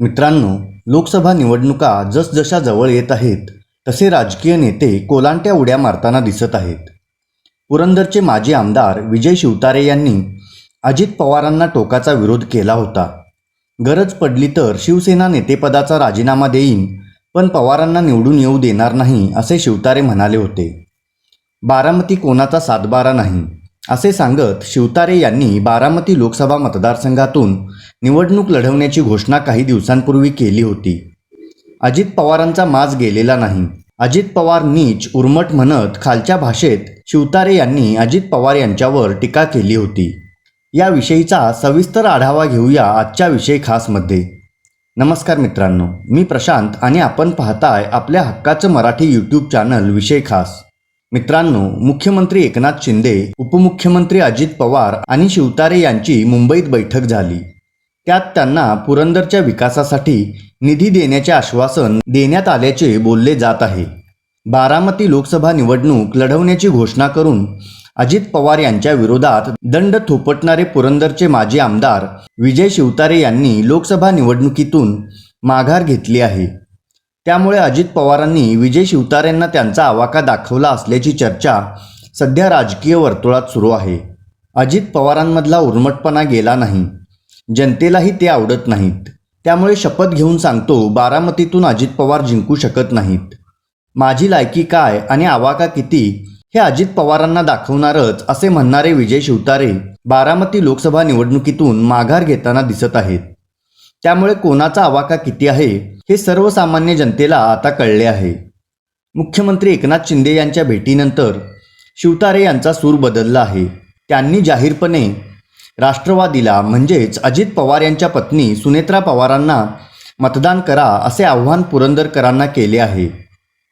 मित्रांनो लोकसभा निवडणुका जसजशा जवळ येत आहेत तसे राजकीय नेते कोलांट्या उड्या मारताना दिसत आहेत. पुरंदरचे माजी आमदार विजय शिवतारे यांनी अजित पवारांना टोकाचा विरोध केला होता. गरज पडली तर शिवसेना नेतेपदाचा राजीनामा देईन पण पवारांना निवडून येऊ देणार नाही असे शिवतारे म्हणाले होते. बारामती कोणाचा सातबारा नाही? असे सांगत शिवतारे यांनी बारामती लोकसभा मतदारसंघातून निवडणूक लढवण्याची घोषणा काही दिवसांपूर्वी केली होती. अजित पवारांचा माज गेलेला नाही. अजित पवार नीच उर्मट म्हणत खालच्या भाषेत शिवतारे यांनी अजित पवार यांच्यावर टीका केली होती. याविषयीचा सविस्तर आढावा घेऊया आजच्या विषय खासमध्ये नमस्कार मित्रांनो मी प्रशांत आणि आपण पाहताय आपल्या हक्काचं मराठी यूट्यूब चॅनल विषय खास. मित्रांनो मुख्यमंत्री एकनाथ शिंदे उपमुख्यमंत्री अजित पवार आणि शिवतारे यांची मुंबईत बैठक झाली. त्यात त्यांना पुरंदरच्या विकासासाठी निधी देण्याचे आश्वासन देण्यात आल्याचे बोलले जात आहे. बारामती लोकसभा निवडणूक लढवण्याची घोषणा करून अजित पवार यांच्या विरोधात दंड थोपटणारे पुरंदरचे माजी आमदार विजय शिवतारे यांनी लोकसभा निवडणुकीतून माघार घेतली आहे. त्यामुळे अजित पवारांनी विजय शिवतारेंना त्यांचा आवाका दाखवला असल्याची चर्चा सध्या राजकीय वर्तुळात सुरू आहे. अजित पवारांमधला उर्मटपणा गेला नाही. जनतेलाही ते आवडत नाहीत. त्यामुळे शपथ घेऊन सांगतो बारामतीतून अजित पवार जिंकू शकत नाहीत. माझी लायकी काय आणि आवाका किती हे अजित पवारांना दाखवणारच असे म्हणणारे विजय शिवतारे बारामती लोकसभा निवडणुकीतून माघार घेताना दिसत आहेत. त्यामुळे कोणाचा आवाका किती आहे हे सर्वसामान्य जनतेला आता कळले आहे. मुख्यमंत्री एकनाथ शिंदे यांच्या भेटीनंतर शिवतारे यांचा सूर बदलला आहे. त्यांनी जाहीरपणे राष्ट्रवादीला म्हणजेच अजित पवार यांच्या पत्नी सुनेत्रा पवारांना मतदान करा असे आव्हान पुरंदरकरांना केले आहे.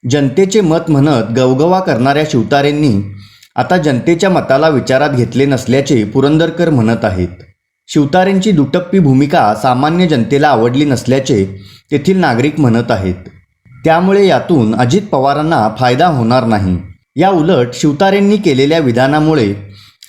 जनतेचे मत म्हणत गवगवा करणाऱ्या शिवतारेंनी आता जनतेच्या मताला विचारात घेतले नसल्याचे पुरंदरकर म्हणत आहेत. शिवतारेंची दुटप्पी भूमिका सामान्य जनतेला आवडली नसल्याचे तेथील नागरिक म्हणत आहेत. त्यामुळे यातून अजित पवारांना फायदा होणार नाही. या उलट शिवतारेंनी केलेल्या विधानामुळे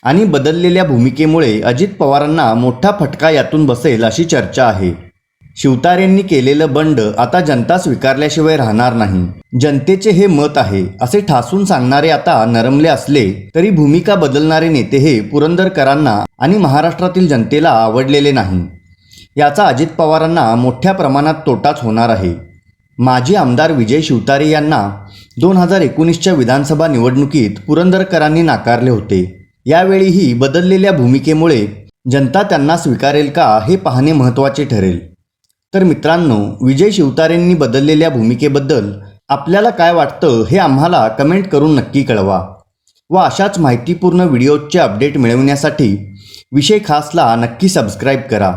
आणि बदललेल्या भूमिकेमुळे अजित पवारांना मोठा फटका यातून बसेल अशी चर्चा आहे. शिवतारेंनी केलेलं बंड आता जनता स्वीकारल्याशिवाय राहणार नाही. जनतेचे हे मत आहे असे ठासून सांगणारे आता नरमले असले तरी भूमिका बदलणारे नेते हे पुरंदरकरांना आणि महाराष्ट्रातील जनतेला आवडलेले नाही. याचा अजित पवारांना मोठ्या प्रमाणात तोटाच होणार आहे. माजी आमदार विजय शिवतारे यांना दोन हजार एकोणीसच्या विधानसभा निवडणुकीत पुरंदरकरांनी नाकारले होते. यावेळीही बदललेल्या भूमिकेमुळे जनता त्यांना स्वीकारेल का हे पाहणे महत्त्वाचे ठरेल. तर मित्रांनो विजय शिवतारेंनी बदललेल्या भूमिकेबद्दल आपल्याला काय वाटतं हे आम्हाला कमेंट करून नक्की कळवा व अशाच माहितीपूर्ण व्हिडिओजचे अपडेट मिळवण्यासाठी विषय खासला नक्की सबस्क्राईब करा.